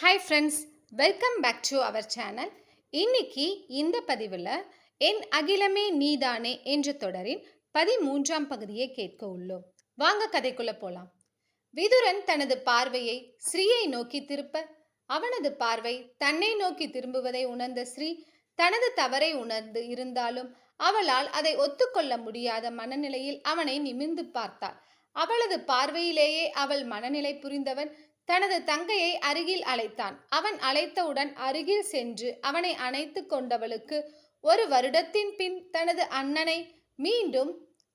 Hi friends welcome back to our channel இன்னைக்கு இந்த பதிவில் என் அகிலமே நீதானே என்ற தொடரின் பதிமூன்றாம் பகுதியை கேட்க உள்ளோம். வாங்க கதைக்குள்ள போலாம். விதுரன் தனது பார்வையை ஸ்ரீயை நோக்கி திருப்ப அவனது பார்வை தன்னை நோக்கி திரும்புவதை உணர்ந்த ஸ்ரீ தனது தவறை உணர்ந்து இருந்தாலும் அவளால் அதை ஒத்துக்கொள்ள முடியாத மனநிலையில் அவனை நிமிர்ந்து பார்த்தாள். அவளது பார்வையிலேயே அவள் மனநிலை புரிந்தவன் தனது தங்கையை அருகில் அழைத்தான். அவன் அழைத்தவுடன் அருகில் சென்று அவனை அணைத்து கொண்டவளுக்கு ஒரு வருடத்தின் பின் தனது அண்ணனை மீண்டும்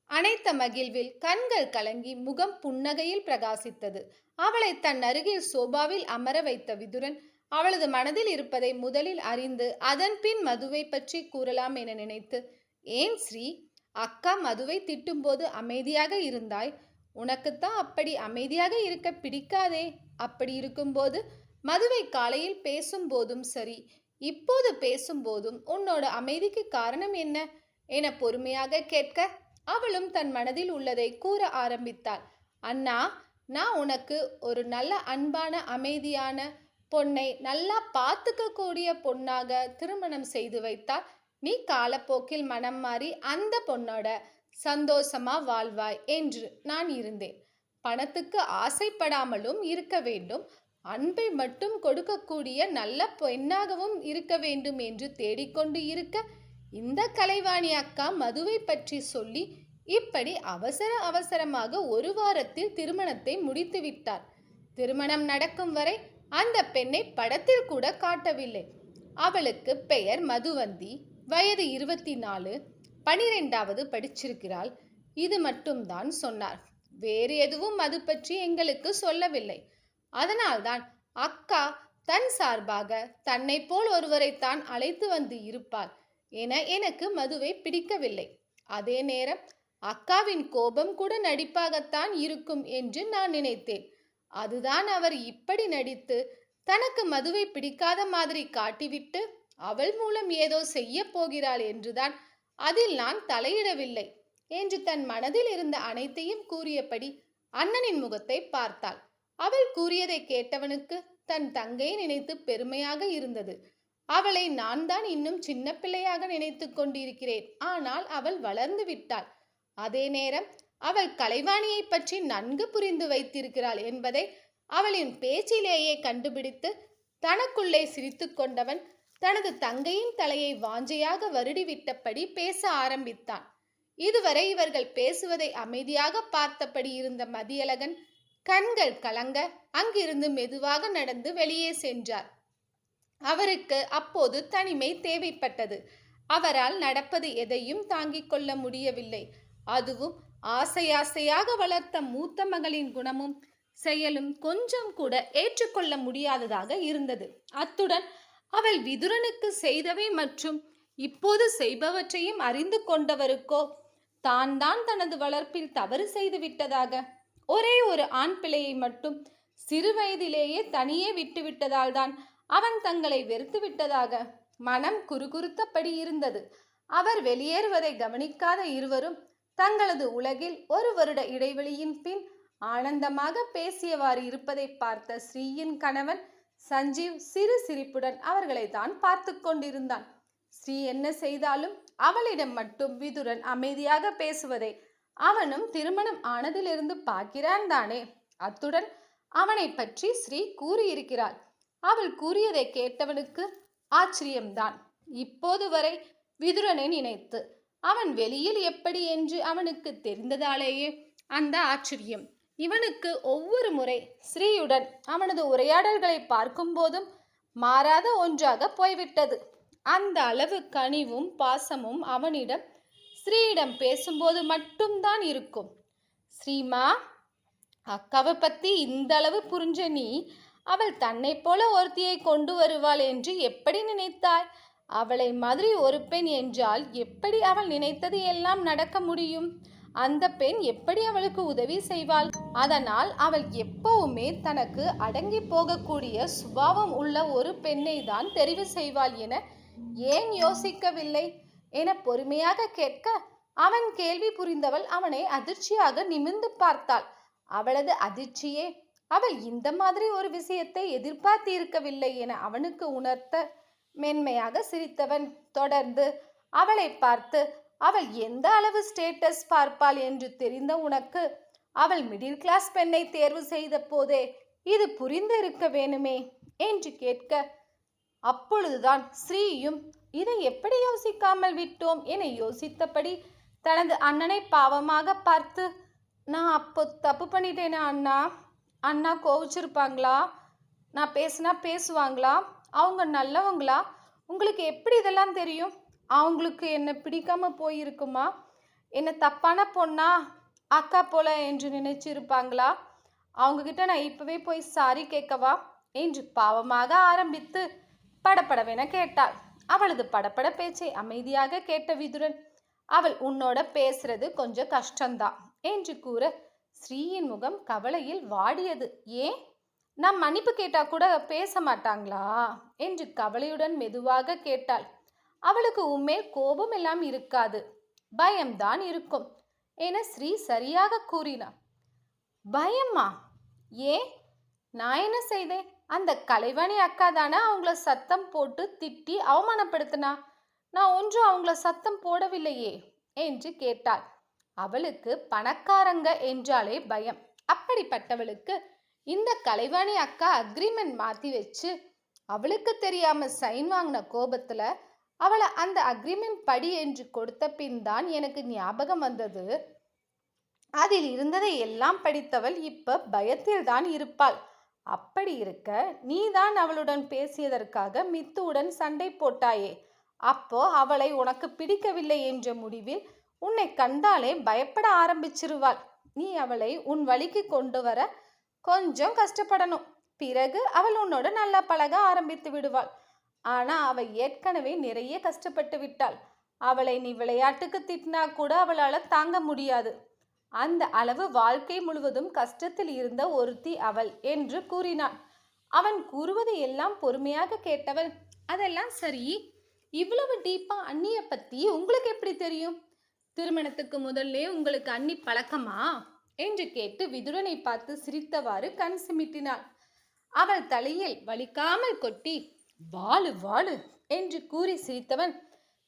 அணைத்த மகிழ்வில் கண்கள் கலங்கி முகம் புன்னகையில் பிரகாசித்தது. அவளை தன் அருகில் சோபாவில் அமர வைத்த விதுரன் அவளது மனதில் இருப்பதை முதலில் அறிந்து அதன் பின் மதுவை பற்றி கூறலாம் என நினைத்து ஏன் ஸ்ரீ? அக்கா மதுவை திட்டும்போது அமைதியாக இருந்தாய். உனக்குத்தான் அப்படி அமைதியாக இருக்க பிடிக்காதே. அப்படி இருக்கும்போது மதுவை காலையில் பேசும்போதும் சரி இப்போது பேசும்போதும் உன்னோட அமைதிக்கு காரணம் என்ன? என பொறுமையாக கேட்க அவளும் தன் மனதில் உள்ளதை கூற ஆரம்பித்தாள். அண்ணா நான் உனக்கு ஒரு நல்ல அன்பான அமைதியான பொண்ணை நல்லா பார்த்துக்க கூடிய பொண்ணாக திருமணம் செய்து வைத்தால் நீ காலப்போக்கில் மனம் மாறி அந்த பொண்ணோட சந்தோஷமா வாழ்வாய் என்று நான் இருந்தேன். பணத்துக்கு ஆசைப்படாமலும் இருக்க வேண்டும். அன்பை மட்டும் கொடுக்கக்கூடிய நல்ல பெண்ணாகவும் இருக்க வேண்டும் என்று தேடிக்கொண்டு இருக்க இந்த கலைவாணி அக்கா மதுவை பற்றி சொல்லி இப்படி அவசர அவசரமாக ஒரு வாரத்தில் திருமணத்தை முடித்து விட்டார். திருமணம் நடக்கும் வரை அந்த பெண்ணை படத்தில் கூட காட்டவில்லை. அவளுக்கு பெயர் மதுவந்தி. வயது இருபத்தி நாலு. பனிரெண்டாவது படிச்சிருக்கிறாள். இது மட்டும்தான் சொன்னார். வேறு எதுவும் அது பற்றி எங்களுக்கு சொல்லவில்லை. அதனால்தான் அக்கா தன் சார்பாக தன்னை போல் ஒருவரைத்தான் அழைத்து வந்து இருப்பாள் என எனக்கு மதுவை பிடிக்கவில்லை. அதே நேரம் அக்காவின் கோபம் கூட நடிப்பாகத்தான் இருக்கும் என்று நான் நினைத்தேன். அதுதான் அவர் இப்படி நடித்து தனக்கு மதுவை பிடிக்காத மாதிரி காட்டிவிட்டு அவள் மூலம் ஏதோ செய்ய போகிறாள் என்றுதான் அதில் நான் தலையிடவில்லை என்று தன் மனதில் இருந்த அனைத்தையும் கூறியபடி அண்ணனின் முகத்தை பார்த்தாள். அவள் கூறியதை கேட்டவனுக்கு தன் தங்கையை நினைத்து பெருமையாக இருந்தது. அவளை நான் தான் இன்னும் சின்ன பிள்ளையாக நினைத்து கொண்டிருக்கிறேன். ஆனால் அவள் வளர்ந்து விட்டாள். அதே நேரம் அவள் கலைவாணியை பற்றி நன்கு புரிந்து வைத்திருக்கிறாள் என்பதை அவளின் பேச்சிலேயே கண்டுபிடித்து தனக்குள்ளே சிரித்து கொண்டவன் தனது தங்கையின் தலையை வாஞ்சையாக வருடிவிட்டபடி பேச ஆரம்பித்தான். இதுவரை இவர்கள் பேசுவதை அமைதியாக பார்த்தபடி இருந்த மதியழகன் கண்கள் கலங்க அங்கிருந்து மெதுவாக நடந்து வெளியே சென்றார். அவருக்கு அப்போது தனிமை தேவைப்பட்டது. அவரால் நடப்பது எதையும் தாங்கிக் கொள்ள முடியவில்லை. அதுவும் ஆசை ஆசையாக வளர்த்த மூத்த மகளின் குணமும் செயலும் கொஞ்சம் கூட ஏற்றுக்கொள்ள முடியாததாக இருந்தது. அத்துடன் அவள் விதுரனுக்கு செய்தவை மற்றும் இப்போது செய்பவற்றையும் அறிந்து கொண்டவருக்கோ தான் தான் தனது வளர்ப்பில் தவறு செய்து விட்டதாக. ஒரே ஒரு ஆண் பிள்ளையை மட்டும் சிறு வயதிலேயே தனியே விட்டுவிட்டதால் தான் அவன் தங்களை வெறுத்து விட்டதாக. மனம் குறுகுறுத்தபடி இருந்தது. அவர் வெளியேறுவதை கவனிக்காத இருவரும் தங்களது உலகில் ஒரு வருட இடைவெளியின் பின் ஆனந்தமாக பேசியவாறு இருப்பதை பார்த்த ஸ்ரீயின் கணவன் சஞ்சீவ் சிறு சிரிப்புடன் அவர்களை தான் பார்த்து கொண்டிருந்தான். ஸ்ரீ என்ன செய்தாலும் அவளிடம் மட்டும் விதுரன் அமைதியாக பேசுவதை அவனும் திருமணம் ஆனதிலிருந்து பார்க்கிறான் தானே. அத்துடன் அவனை பற்றி ஸ்ரீ கூறியிருக்கிறாள். அவள் கூறியதை கேட்டவனுக்கு ஆச்சரியம்தான். இப்போது வரை விதுரனை நினைத்து அவன் வெளியில் எப்படி என்று அவனுக்கு தெரிந்ததாலேயே அந்த ஆச்சரியம். இவனுக்கு ஒவ்வொரு முறை ஸ்ரீயுடன் அவனது உரையாடல்களை பார்க்கும்போதும் மாறாத ஒன்றாக போய்விட்டது. அந்த அளவு கனிவும் பாசமும் அவனிடம் ஸ்ரீயிடம் பேசும்போது மட்டும்தான் இருக்கும். ஸ்ரீமா அக்காவை பற்றி இந்த அளவு புரிஞ்ச நீ அவள் தன்னை போல ஒருத்தியை கொண்டு வருவாள் என்று எப்படி நினைத்தாய்? அவளை மாதிரி ஒரு பெண் என்றால் எப்படி அவள் நினைத்தது எல்லாம் நடக்க முடியும்? அந்த பெண் எப்படி அவளுக்கு உதவி செய்வாள்? அதனால் அவள் எப்பவுமே தனக்கு அடங்கி போகக்கூடிய சுபாவம் உள்ள ஒரு பெண்ணை தான் தெரிவு செய்வாள் என ஏன் யோசிக்கவில்லை? என பொறுமையாக கேட்க அவன் கேள்வி புரிந்தவள் அவனை அதிர்ச்சியாக நிமிர்ந்து பார்த்தாள். அவளது அதிர்ச்சியே அவள் இந்த மாதிரி ஒரு விஷயத்தை எதிர்பார்த்து இருக்கவில்லை என அவனுக்கு உணர்த்த மென்மையாக சிரித்தவன். தொடர்ந்து அவளை பார்த்து அவள் எந்த அளவு ஸ்டேட்டஸ் பார்ப்பாள் என்று தெரிந்த உனக்கு அவள் மிடில் கிளாஸ் பெண்ணை தேர்வு செய்த போதே இது புரிந்து இருக்க வேணுமே என்று கேட்க அப்பொழுதுதான் ஸ்ரீயும் இதை எப்படி யோசிக்காமல் விட்டோம்? என யோசித்தபடி தனது அண்ணனை பாவமாக பார்த்து நான் அப்போ தப்பு பண்ணிட்டேனா அண்ணா. அண்ணா கோவிச்சிருப்பாங்களா? நான் பேசுனா பேசுவாங்களா? அவங்க நல்லவங்களா? உங்களுக்கு எப்படி இதெல்லாம் தெரியும்? அவங்களுக்கு என்னை பிடிக்காம போயிருக்குமா? என்னை தப்பான பொண்ணா அக்கா போல என்று நினைச்சிருப்பாங்களா? அவங்கக்கிட்ட நான் இப்போவே போய் சாரி கேட்கவா? என்று பாவமாக ஆரம்பித்து படப்படவென கேட்டாள். அவளது படப்பட பேச்சை அமைதியாக கேட்ட விதுரன் அவள் உன்னோட பேசுறது கொஞ்சம் கஷ்டம்தான் என்று கூற ஸ்ரீயின் முகம் கவலையில் வாடியது. ஏன்? நான் மன்னிப்பு கேட்டா கூட பேச மாட்டாங்களா? என்று கவலையுடன் மெதுவாக கேட்டாள். அவளுக்கு உண்மையில் கோபம் எல்லாம் இருக்காது. பயம்தான் இருக்கும். என ஸ்ரீ சரியாக கூறினார். பயம்மா? ஏன் நான் என்ன செய்தேன்? அந்த கலைவாணி அக்கா தானே அவங்கள சத்தம் போட்டு திட்டி அவமானப்படுத்தினா? நான் ஒன்றும் அவங்கள சத்தம் போடவில்லையே என்று கேட்டாள். அவளுக்கு பணக்காரங்க என்றாலே பயம். அப்படிப்பட்டவளுக்கு இந்த கலைவாணி அக்கா அக்ரிமெண்ட் மாற்றி வச்சு அவளுக்கு தெரியாம சைன் வாங்கின கோபத்தில் அவளை அந்த அக்ரிமெண்ட் படி என்று கொடுத்த பின் தான் எனக்கு ஞாபகம் வந்தது. அதில் இருந்ததை எல்லாம் படித்தவள் இப்ப பயத்தில் தான் இருப்பாள். அப்படி இருக்க நீதான் அவளுடன் பேசியதற்காக மித்துவுடன் சண்டை போட்டாயே. அப்போ அவளை உனக்கு பிடிக்கவில்லை என்ற முடிவில் உன்னை கண்டாலே பயப்பட ஆரம்பிச்சிருவாள். நீ அவளை உன் வழிக்கு கொண்டு வர கொஞ்சம் கஷ்டப்படணும். பிறகு அவள் உன்னோட நல்லா பழக ஆரம்பித்து விடுவாள். ஆனால் அவள் ஏற்கனவே நிறைய கஷ்டப்பட்டு விட்டாள். அவளை நீ விளையாட்டுக்கு திட்டினா கூட அவளால் தாங்க முடியாது. அந்த அளவு வாழ்க்கை முழுவதும் கஷ்டத்தில் இருந்த ஒருத்தி அவள் என்று கூறினான். அவன் கூறுவது எல்லாம் பொறுமையாக கேட்டவள் அதெல்லாம் சரி. இவ்வளவு டீப்பா அண்ணிய பத்தி உங்களுக்கு எப்படி தெரியும்? திருமணத்துக்கு முதல்லே உங்களுக்கு அண்ணி பழக்கமா? என்று கேட்டு விதுரனை பார்த்து சிரித்தவாறு கண் சிமிட்டினாள். அவள் தலையில் வலிக்காமல் கொட்டி வாழு வாழு என்று கூறி சிரித்தவன்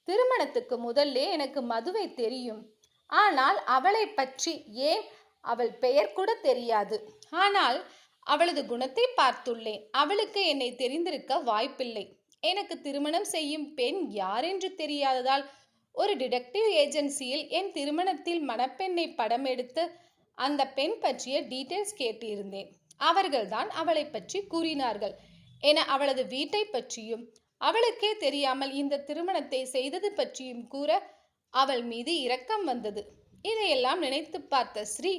திருமணத்துக்கு முதல்லே எனக்கு மதுவை தெரியும். ஆனால் அவளை பற்றி ஏன் அவள் பெயர் கூட தெரியாது. ஆனால் அவளது குணத்தை பார்த்துள்ளேன். அவளுக்கு என்னை தெரிந்திருக்க வாய்ப்பில்லை. எனக்கு திருமணம் செய்யும் பெண் யாரென்று தெரியாததால் ஒரு டிடெக்டிவ் ஏஜென்சியில் என் திருமணத்தில் மணப்பெண்ணை படம் எடுத்து அந்த பெண் பற்றிய டீட்டெயில்ஸ் கேட்டிருந்தேன். அவர்கள்தான் அவளை பற்றி கூறினார்கள். என அவளது வீட்டை பற்றியும் அவளுக்கே தெரியாமல் இந்த திருமணத்தை செய்தது பற்றியும் கூற அவள் மீது இரக்கம் வந்தது. இதையெல்லாம் நினைத்து பார்த்த ஸ்ரீ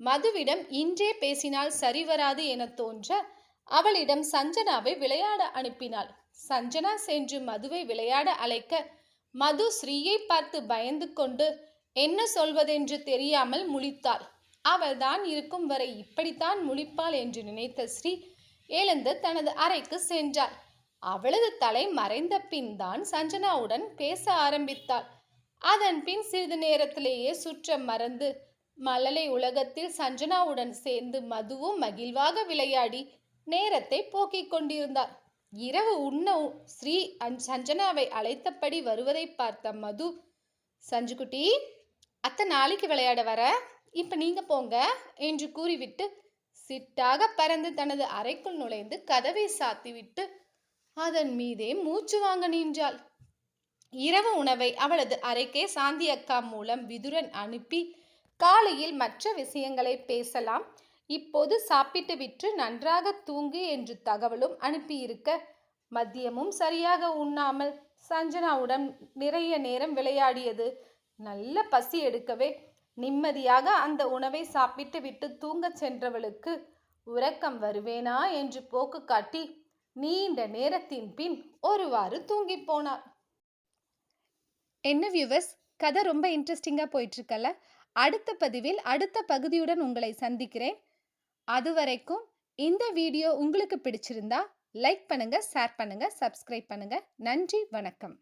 மதுவிடம் இன்றே பேசினால் சரிவராது என தோன்ற அவளிடம் சஞ்சனாவை விளையாட அனுப்பினாள். சஞ்சனா சென்று மதுவை விளையாட அழைக்க மது ஸ்ரீயை பார்த்து பயந்து கொண்டு என்ன சொல்வதென்று தெரியாமல் முழித்தாள். அவள்தான் இருக்கும் வரை இப்படித்தான் முழிப்பாள் என்று நினைத்த ஸ்ரீ எழுந்து தனது அறைக்கு சென்றாள். அவளது தலை மறைந்த பின் தான் சஞ்சனாவுடன் பேச ஆரம்பித்தாள். அதன் பின் சிறிது நேரத்திலேயே சுற்ற மறந்து மழலை உலகத்தில் சஞ்சனாவுடன் சேர்ந்து மதுவும் மகிழ்வாக விளையாடி நேரத்தை போக்கிக் கொண்டிருந்தார் இரவு உண்ண ஸ்ரீ அந் சஞ்சனாவை அழைத்தபடி வருவதை பார்த்த மது சஞ்சுகுட்டி அத்தை நாளைக்கு விளையாட வர. இப்ப நீங்க போங்க என்று கூறிவிட்டு சிட்டாக பறந்து தனது அறைக்குள் நுழைந்து கதவை சாத்திவிட்டு அதன் மீதே மூச்சு வாங்க நின்றாள். இரவு உணவை அவளது அறைக்கே சாந்தி அக்கா மூலம் விதுரன் அனுப்பி காலையில் மற்ற விஷயங்களை பேசலாம். இப்போது சாப்பிட்டு விற்று நன்றாக தூங்கு என்று தகவலும் அனுப்பியிருக்க மதியமும் சரியாக உண்ணாமல் சஞ்சனாவுடன் நிறைய நேரம் விளையாடியது. நல்ல பசி எடுக்கவே நிம்மதியாக அந்த உணவை சாப்பிட்டு விட்டு தூங்கச் சென்றவளுக்கு உறக்கம் வருவேனா என்று போக்கு காட்டி நீண்ட நேரத்தின் பின் ஒருவாறு தூங்கி போனார் என்ன வியூவர்ஸ் கதை ரொம்ப இன்ட்ரெஸ்டிங்காக போயிட்டுருக்கல அடுத்த பதிவில் அடுத்த பகுதியுடன் உங்களை சந்திக்கிறேன். அது வரைக்கும் இந்த வீடியோ உங்களுக்கு பிடிச்சிருந்தா லைக் பண்ணுங்க ஷேர் பண்ணுங்க சப்ஸ்கிரைப் பண்ணுங்க. நன்றி வணக்கம்.